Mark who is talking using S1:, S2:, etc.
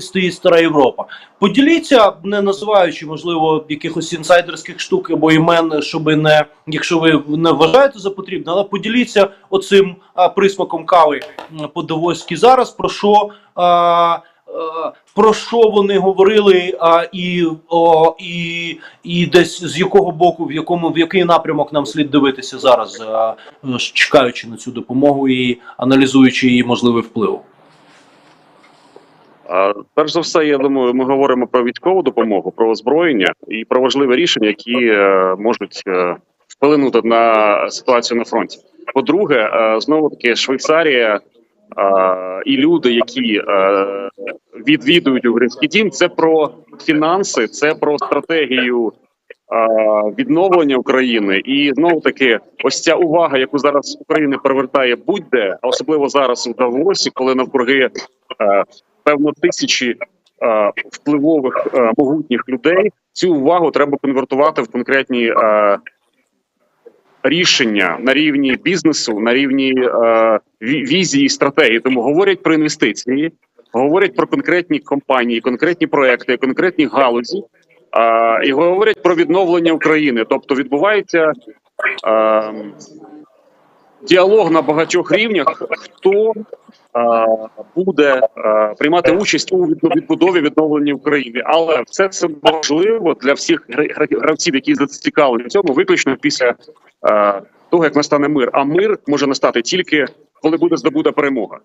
S1: стоїть стара Європа. Поділіться, не називаючи можливо якихось інсайдерських штук або імен, щоб не, якщо ви не вважаєте за потрібне, але поділіться оцим а, присмаком кави по-давоськи зараз. Про що а, е, про що вони говорили, а, і, о, і, і десь з якого боку, в якому в який напрямок нам слід дивитися зараз, а, чекаючи на цю допомогу і аналізуючи її можливий вплив.
S2: Перш за все, я думаю, ми говоримо про військову допомогу, про озброєння і про важливі рішення, які е, можуть е, вплинути на ситуацію на фронті. По-друге, е, знову таки Швейцарія і люди, які відвідують український дім, це про фінанси, це про стратегію. Відновлення України і знову таки, ось ця увага, яку зараз Україна привертає будь-де, особливо зараз у Давосі, коли навкруги певно тисячі е, впливових е, могутніх людей. Цю увагу треба конвертувати в конкретні е, рішення на рівні бізнесу, на рівні е, візії стратегії. Тому говорять про інвестиції, говорять про конкретні компанії, конкретні проекти, конкретні галузі. е, і говорять про відновлення України, тобто відбувається е, діалог на багатьох рівнях, хто буде приймати участь у відбудові відновленні України. Але все це можливо для всіх гра- гра- гравців, які зацікавлені в цьому, виключно після того, як настане мир. А мир може настати тільки коли буде здобута перемога.